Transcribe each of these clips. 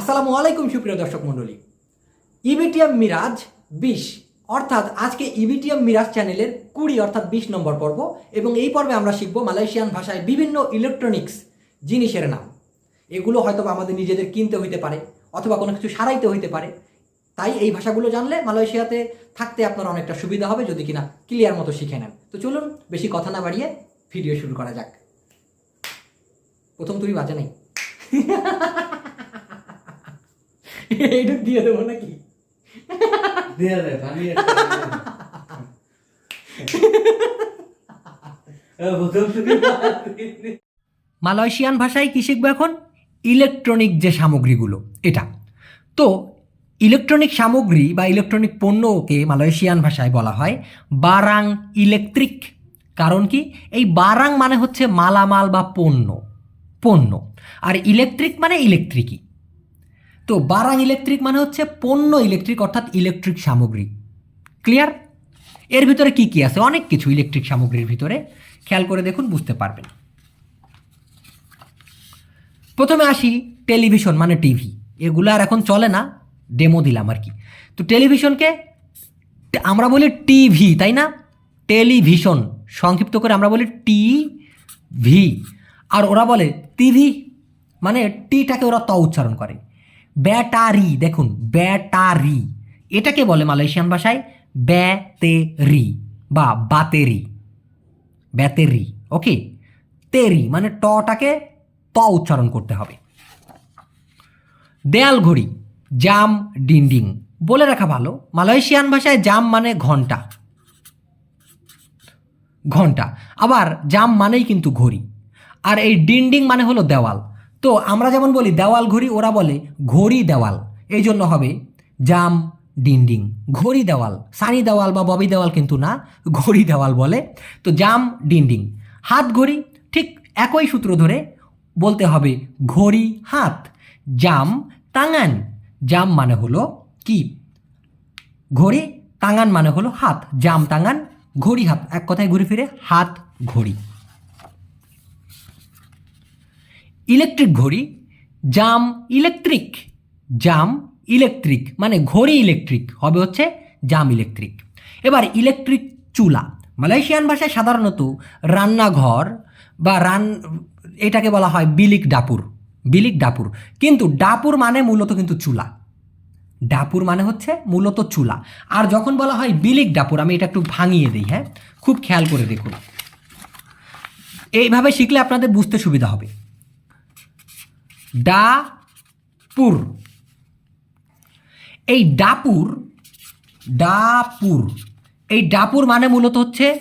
আসসালামু আলাইকুম, সুপ্রিয় দর্শক মণ্ডলী। ইবিটিএম মিরাজ বিশ, অর্থাৎ আজকে ইবিটিএম মিরাজ চ্যানেলের কুড়ি, অর্থাৎ বিশ নম্বর পর্ব, এবং এই পর্বে আমরা শিখব মালয়েশিয়ান ভাষায় বিভিন্ন ইলেকট্রনিক্স জিনিসের নাম। এগুলো হয়তো আমাদের নিজেদের কিনতে হইতে পারে, অথবা কোনো কিছু সারাইতে হইতে পারে। তাই এই ভাষাগুলো জানলে মালয়েশিয়াতে থাকতে আপনার অনেকটা সুবিধা হবে, যদি কিনা ক্লিয়ার মতো শিখে নেন। তো চলুন, বেশি কথা না বাড়িয়ে ভিডিও শুরু করা যাক। প্রথম তুমি বাজে নেই। এইটা দিয়ে দেবো নাকি? দিয়ে দে পানি মালয়েশিয়ান ভাষায় কী শিখব এখন? ইলেকট্রনিক যে সামগ্রীগুলো এটা। তো ইলেকট্রনিক সামগ্রী বা ইলেকট্রনিক পণ্যকে মালয়েশিয়ান ভাষায় বলা হয় বারাং ইলেকট্রিক। কারণ কি? এই বারাং মানে হচ্ছে মালামাল বা পণ্য। পণ্য। আর ইলেকট্রিক মানে ইলেকট্রিকই। তো বারাং ইলেকট্রিক মানে হচ্ছে পণ্য ইলেকট্রিক অর্থাৎ ইলেকট্রিক সামগ্রী। ক্লিয়ার? এর ভিতরে কি কি আছে? অনেক কিছু ইলেকট্রিক সামগ্রীর ভিতরে। খেয়াল করে দেখুন, বুঝতে পারবেন। প্রথমে আসি টেলিভিশন মানে টিভি। এগুলো আর এখন চলে না ডেমো দিলাম আর কি। তো টেলিভিশনকে আমরা বলি টিভি, তাই না? টেলিভিশন, সংক্ষিপ্ত করে আমরা বলি টি ভি আর ওরা বলে টিভি মানে টিটাকে ওরা ত উচ্চারণ করে। ব্যাটারি, দেখুন, ব্যাটারি। এটাকে বলে মালয়েশিয়ান ভাষায় ব্যাতেরি বা বাতেরি। ব্যাতেরি, ওকে? তেরি মানে টটাকে ত উচ্চারণ করতে হবে। দেয়াল ঘড়ি জাম ডিন্ডিং, বলে রাখা ভালো। মালয়েশিয়ান ভাষায় জাম মানে ঘণ্টা। ঘণ্টা। আবার জাম মানেই কিন্তু ঘড়ি। আর এই ডিন্ডিং মানে হলো দেওয়াল। তো আমরা যেমন বলি দেওয়াল ঘড়ি, ওরা বলে ঘড়ি দেওয়াল। এই জন্য হবে জাম ডিন্ডিং ঘড়ি দেওয়াল, সানি দেওয়াল বা ববি দেওয়াল কিন্তু না, ঘড়ি দেওয়াল বলে। তো জাম ডিন্ডিং হাত ঘড়ি, ঠিক একই সূত্র ধরে বলতে হবে ঘড়ি, হাত। জাম তাঙান জাম মানে হলো কি? ঘড়ি তাঙান মানে হলো হাত। জাম তাঙান ঘড়ি, হাত। এক কথায় ঘুরে ফিরে হাত, ঘড়ি। ইলেকট্রিক ঘড়ি, জাম ইলেকট্রিক জাম ইলেকট্রিক মানে ঘড়ি ইলেকট্রিক, হবে হচ্ছে জাম ইলেকট্রিক। এবার ইলেকট্রিক চুলা, মালয়েশিয়ান ভাষায় সাধারণত রান্নাঘর বা রান, এটাকে বলা হয় বিলিক ডাপুর বিলিক ডাপুর। কিন্তু ডাপুর মানে মূলত কিন্তু চুলা। ডাপুর মানে হচ্ছে মূলত চুলা। আর যখন বলা হয় বিলিক ডাপুর, আমি এটা একটু ভাঙিয়ে দিই হ্যাঁ? খুব খেয়াল করে দেখুন। এইভাবে শিখলে আপনাদের বুঝতে সুবিধা হবে। ডাপুর। এই ডাপুর ডাপুর। এই ডাপুর মানে মূলত হচ্ছে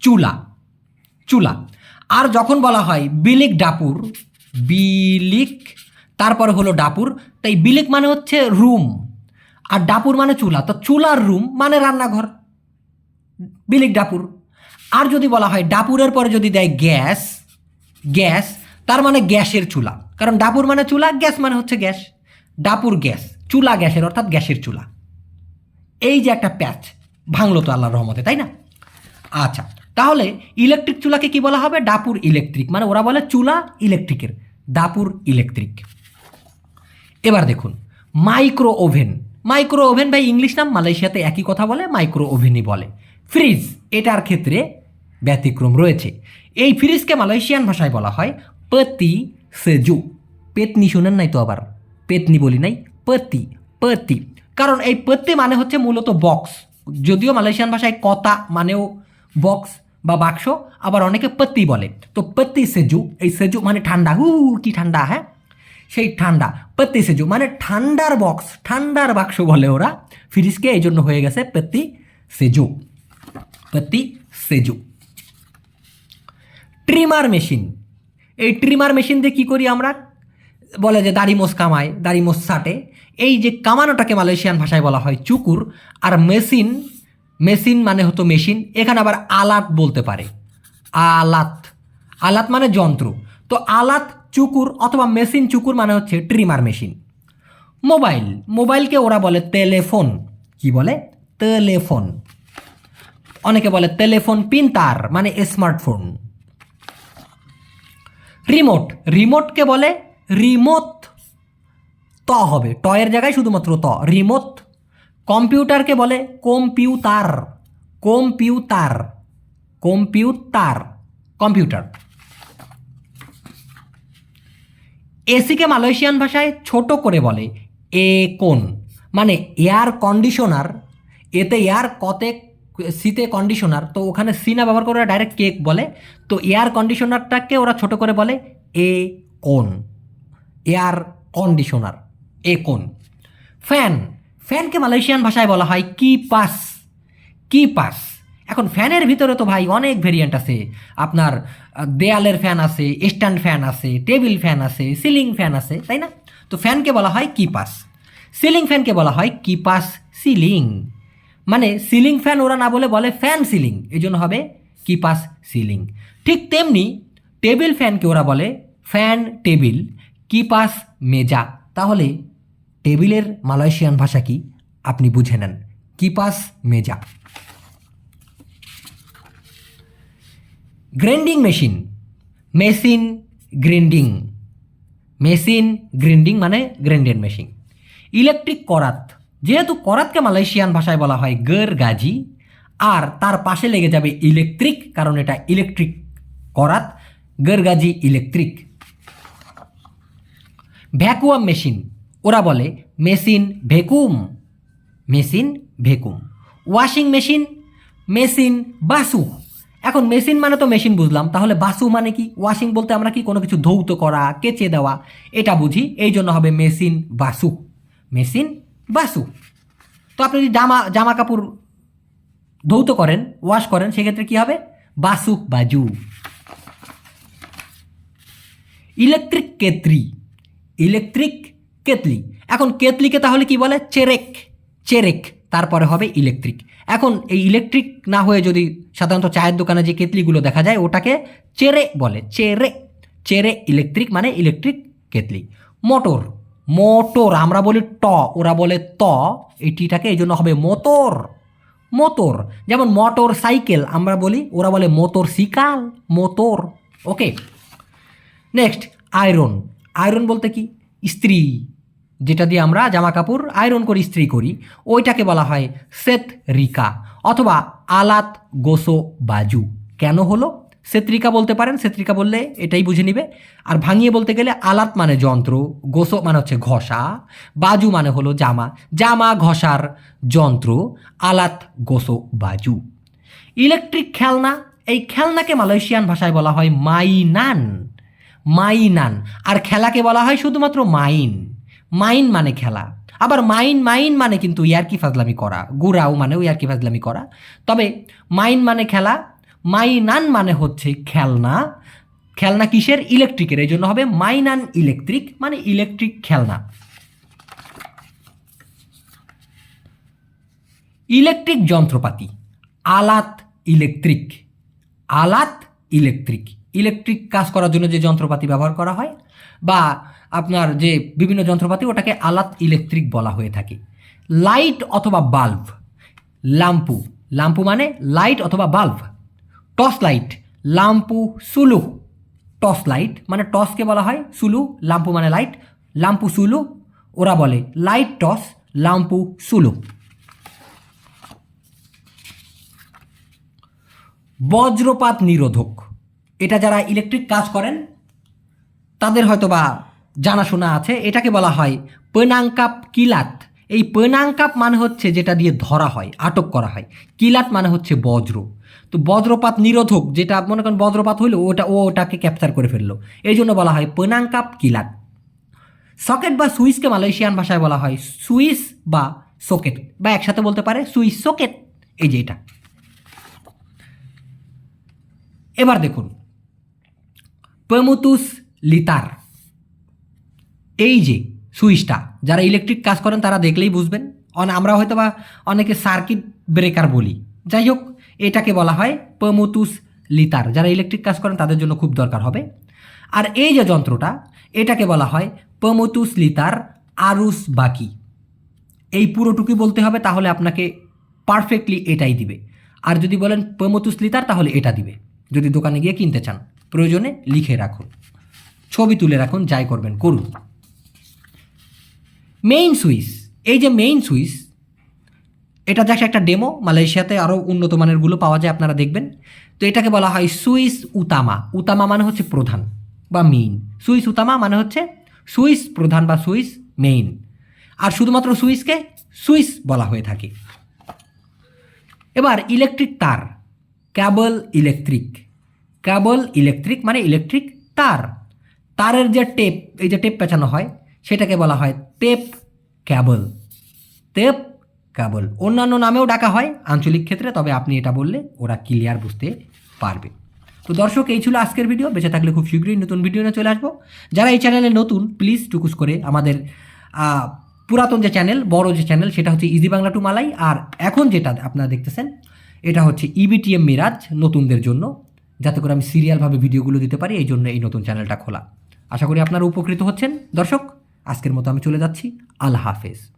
চুলা চুলা। আর যখন বলা হয় বিলিক ডাপুর, বিলিক, তারপরে হলো ডাপুর। তাই বিলিক মানে হচ্ছে রুম, আর ডাপুর মানে চুলা। তো চুলার রুম মানে রান্নাঘর, বিলিক ডাপুর। আর যদি বলা হয় ডাপুরের পরে যদি দেয় গ্যাস গ্যাস তার মানে গ্যাসের চুলা। কারণ ডাপুর মানে চুলা, গ্যাস মানে হচ্ছে গ্যাস। ডাপুর গ্যাস, চুলা গ্যাসের, অর্থাৎ গ্যাসের চুলা। এই যে একটা প্যাচ, ভাঙলো তো আল্লাহর রহমতে, তাই না? আচ্ছা তাহলে ইলেকট্রিক চুলাকে কি বলা হবে? ডাপুর ইলেকট্রিক। মানে ওরা বলে চুলা ইলেকট্রিকের দাপুর ইলেকট্রিক। এবার দেখুন, মাইক্রো ওভেন। মাইক্রো ওভেন ভাই, ইংলিশ নাম, মালয়েশিয়াতে একই কথা বলে, মাইক্রো ওভেনই বলে। ফ্রিজ, এটার ক্ষেত্রে ব্যতিক্রম রয়েছে। এই ফ্রিজকে মালয়েশিয়ান ভাষায় বলা হয় পতি সেজু পেতনি শুনেন নাই তো আবার পেতনি বলি নাই পতি পতি কারণ এই পতি মানে হচ্ছে মূলত বক্স যদিও মালয়েশিয়ান ভাষায় কথা মানেও বক্স বা বাক্স আবার অনেকে পত্তি বলে তো পত্তি সেজু এই সেজু মানে ঠান্ডা হু কি ঠান্ডা হ্যাঁ সেই ঠান্ডা পত্তি সেজু মানে ঠান্ডার বক্স ঠান্ডার বাক্স বলে ওরা ফ্রিজকে এই জন্য হয়ে গেছে পত্তি সেজু পত্তি সেজু ট্রিমার মেশিন এই ট্রিমার মেশিন দিয়ে কী করি আমরা? বলে যে দাড়ি মোষ কামায় দাড়ি মোষ সাটে এই যে কামানোটাকে মালয়েশিয়ান ভাষায় বলা হয় চুকুর, আর মেশিন মেশিন মানে হতো মেশিন, এখানে আবার আলাত বলতে পারে। আলাত আলাত মানে যন্ত্র। তো আলাত চুকুর অথবা মেশিন চুকুর মানে হচ্ছে ট্রিমার মেশিন মোবাইল, মোবাইলকে ওরা বলে টেলিফোন কি বলে? টেলিফোন অনেকে বলে টেলিফোন পিনতার মানে স্মার্টফোন রিমোট রিমোটকে বলে? রিমোত ত হবে। টয়ের জায়গায় শুধুমাত্র ত। রিমোট কম্পিউটারকে বলে? কম্পিউটার কম্পিউটার কম্পিউটার কম্পিউটার এসিকে মালয়েশিয়ান ভাষায় ছোট করে বলে এ কোন মানে এয়ার কন্ডিশনার এতে এয়ার কতে সিতে কন্ডিশনার তো ওখানে সি না ব্যবহার করে ওরা ডাইরেক্ট কেক বলে। তো এয়ার কন্ডিশনারটাকে ওরা ছোট করে বলে এ কোন এয়ার কন্ডিশনার এ কোন ফ্যান ফ্যানকে মালয়েশিয়ান ভাষায় বলা হয় কি পাস কি পাস এখন ফ্যানের ভিতরে তো ভাই অনেক ভেরিয়েন্ট আছে। আপনার দেয়ালের ফ্যান আছে স্ট্যান্ড ফ্যান আছে টেবিল ফ্যান আছে সিলিং ফ্যান আছে, তাই না? তো ফ্যানকে বলা হয় কি পাস সিলিং ফ্যানকে বলা হয় কি পাস সিলিং মানে সিলিং ফ্যান ওরা না বলে বলে ফ্যান সিলিং এই জন্য হবে কিপাস সিলিং ঠিক তেমনি টেবিল ফ্যানকে ওরা বলে ফ্যান টেবিল কিপাস মেজা তাহলে টেবিলের মালয়েশিয়ান ভাষা কি? আপনি বুঝে নেন। কিপাস মেজা grinding machine machine grinding machine grinding মানে গ্রাইন্ডের মেশিন ইলেকট্রিক করাত যেহেতু করাতকে মালয়েশিয়ান ভাষায় বলা হয় গের গাজি, আর তার পাশে লেগে যাবে ইলেকট্রিক, কারণ এটা ইলেকট্রিক করাত, গের গাজি ইলেকট্রিক। ভ্যাকুয়াম মেশিন, ওরা বলে machine vacuum machine vacuum washing machine machine Basu. এখন মেশিন মানে তো মেশিন বুঝলাম, তাহলে বাসু মানে কি? ওয়াশিং বলতে আমরা কি কোনো কিছু ধৌত করা, কেচে দেওয়া, এটা বুঝি, এই জন্য হবে মেশিন বাসু। মেশিন বাসু। তো আপনি যদি জামা জামা কাপড় ধৌত করেন ওয়াশ করেন, সেক্ষেত্রে কি হবে? বাসু বাজু। Electric kettle. Electric kettle. এখন কেতলিকে তাহলে কি বলে? চেরেক। চেরেক, তারপরে হবে ইলেকট্রিক এখন এই ইলেকট্রিক না হয়ে যদি সাধারণত চায়ের দোকানে যে কেতলিগুলো দেখা যায়, ওটাকে চেরে বলে। চেরে। চেরে ইলেকট্রিক মানে ইলেকট্রিক কেতলি। মোটর মোটর, আমরা বলি ট, ওরা বলে ত এই টিটাকে এই জন্য হবে মোটর মোটর। যেমন মোটর সাইকেল, আমরা বলি, ওরা বলে motor সিকাল motor. Okay next iron iron বলতে কি? ইস্ত্রি যেটা দিয়ে আমরা জামা কাপড় আয়রন করি ইস্ত্রি করি, ওইটাকে বলা হয় সেত রিকা অথবা আলাত গোসো বাজু। কেন হলো? সেত্রিকা বলতে পারেন, সেত্রিকা বললে এটাই বুঝে নিবে। আর ভাঙিয়ে বলতে গেলে আলাত মানে যন্ত্র গোসো মানে হচ্ছে ঘষা, বাজু মানে হলো জামা। জামা ঘষার যন্ত্র, আলাত গোসো বাজু। ইলেকট্রিক খেলনা, এই খেলনাকে মালয়েশিয়ান ভাষায় বলা হয় মাইনান। মাইনান। আর খেলাকে বলা হয় শুধুমাত্র মাইন। মাইন মানে খেলা। আবার মাইন মাইন মানে কিন্তু ইয়ারকি ফাজলামি করা গুড়াও মানেও ইয়ারকি ফাজলামি করা। তবে মাইন মানে খেলা মাইনান মানে হচ্ছে খেলনা। খেলনা কিসের? ইলেকট্রিকের। এই জন্য হবে মাইনান ইলেকট্রিক মানে ইলেকট্রিক খেলনা। ইলেকট্রিক যন্ত্রপাতি। আলাত ইলেকট্রিক। আলাত ইলেকট্রিক। ইলেকট্রিক কাজ করার জন্য যে যন্ত্রপাতি ব্যবহার করা হয় বা আপনার যে বিভিন্ন যন্ত্রপাতি, ওটাকে আলাত ইলেকট্রিক বলা হয়ে থাকে। লাইট অথবা বাল্ব। লাম্পু। লাম্পু মানে লাইট অথবা বাল্ব। টর্চ লাইট লাম্পু সুলু টর্চ লাইট মানে টর্চকে বলা হয়? সুলু লাম্পু মানে লাইট লাম্পু সুলু ওরা বলে লাইট টস লাম্পু সুলু বজ্রপাত নিরোধক। এটা যারা ইলেকট্রিক কাজ করেন, তাদের হয়তো বা জানাশোনা আছে। এটাকে বলা হয় পেনাঙ্কাপ কিলাত। এই পেনাঙ্কাপ মানে হচ্ছে যেটা দিয়ে ধরা হয়, আটক করা হয়। কিলাত মানে হচ্ছে বজ্র। তো বজ্রপাত নিরোধক, যেটা মনে করেন বজ্রপাত হইল, ওটা, ও ওটাকে ক্যাপচার করে ফেলল। এই জন্য বলা হয় পেনাঙ্কাপ কিলাত। সকেট বা সুইচকে মালয়েশিয়ান ভাষায় বলা হয় সুইচ বা সকেট, বা একসাথে বলতে পারে সুইচ সকেট। এই যে এটা। এবার দেখুন। পেমুতুস লিতার। এই যে সুইচটা। যারা ইলেকট্রিক কাজ করেন, তারা দেখলেই বুঝবেন। অন- আমরা হয়তো বা অনেকে সার্কিট ব্রেকার বলি। যাই হোক, এটাকে বলা হয় পেমুতুস লিতার যারা ইলেকট্রিক কাজ করেন, তাদের জন্য খুব দরকার হবে। আর এই যে যন্ত্রটা, এটাকে বলা হয় পেমুতুস লিতার আরুস বাকি। এই পুরোটুকুই বলতে হবে, তাহলে আপনাকে পারফেক্টলি এটাই দিবে। আর যদি বলেন পেমতুস লিতার তাহলে এটা দিবে। যদি দোকানে গিয়ে কিনতে চান, প্রয়োজনে লিখে রাখুন। ছবি তুলে রাখুন, যাই করবেন, করুন। মেইন সুইচ এই যে মেইন সুইচ এটা জাস্ট একটা ডেমো মালয়েশিয়াতে আরও উন্নত মানেরগুলো পাওয়া যায়, আপনারা দেখবেন। তো এটাকে বলা হয় সুইস উতামা উতামা মানে হচ্ছে প্রধান বা মেইন সুইস উতামা মানে হচ্ছে সুইস প্রধান বা সুইস মেইন আর শুধুমাত্র সুইসকে সুইস বলা হয়ে থাকে। এবার ইলেকট্রিক তার। ক্যাবল ইলেকট্রিক ক্যাবল ইলেকট্রিক মানে ইলেকট্রিক তার। তারের যে টেপ এই যে টেপ পেঁচানো হয় সেটাকে বলা হয় টেপ ক্যাবল। Tape cable. অন্যান্য নামেও ডাকা হয় আঞ্চলিক ক্ষেত্রে, তবে আপনি এটা বললে ওরা ক্লিয়ার বুঝতে পারবে। তো দর্শক, এই ছিল আজকের ভিডিও। বেঁচে থাকলে খুব শীঘ্রই নতুন ভিডিও নিয়ে চলে আসব। যারা এই চ্যানেলে নতুন প্লিজ টুকুস করে আমাদের পুরাতন যে চ্যানেল, বড় যে চ্যানেল, সেটা হচ্ছে ইজি বাংলা টু মালাই আর এখন যেটা আপনারা দেখতেছেন, এটা হচ্ছে E ইবিটিএম মিরাজ নতুনদের জন্য। যাতে করে আমি সিরিয়ালভাবে ভিডিওগুলো দিতে পারি, এই জন্য এই নতুন চ্যানেলটা খোলা। আশা করি আপনারা উপকৃত হচ্ছেন। দর্শক আজকের মতো আমি চলে যাচ্ছি। আল্লাহ হাফেজ।